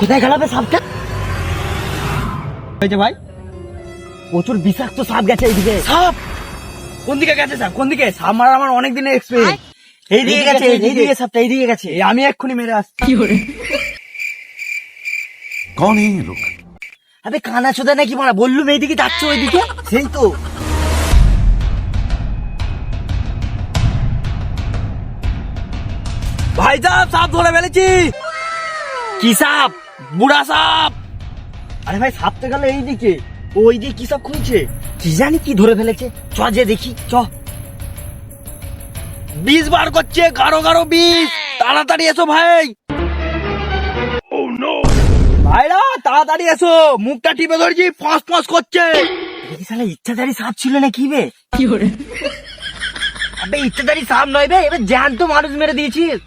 কোথায় খেলাবে সাপটা? হয়েছে ভাই প্রচুর বিষাক্ত সাপ গেছে এইদিকে। সাপ? কোন দিকে গেছে সাপ? কোন দিকে? সাপ মারা আমার অনেক দিনের এক্সপিরিয়েন্স এইদিকে গেছে এইদিকে সাপটা এইদিকে গেছে। আমি এক্ষুনি মেরে আসছি। কোন এই লোক? কানা নাকি মারা? বললুম এইদিকে যাচ্ছে ওইদিকে? সেই তো। সাপ ধরে ফেলেছি। কি সাপ? বুড়া সাপ! আরে ভাই সাপ তো গেল এইদিকে। ও ওইদিকে কি সাপ খুঁজছে? কি জানি কি ধরে ফেলেছে। চ যে দেখি চ। বিষ বার করছে গাঢ় গাঢ় বিষ। তাড়াতাড়ি এসো ভাই। ভাইরা তাড়াতাড়ি এসো। মুখটা টিপে ধরছি ফস ফস করছে। দেখি শালা ইচ্ছাধারী সাপ ছিল না কি বে আবে ইচ্ছাধারী সাপ নয় বে এবার জ্যান্ত মানুষ মেরে দিয়েছিস।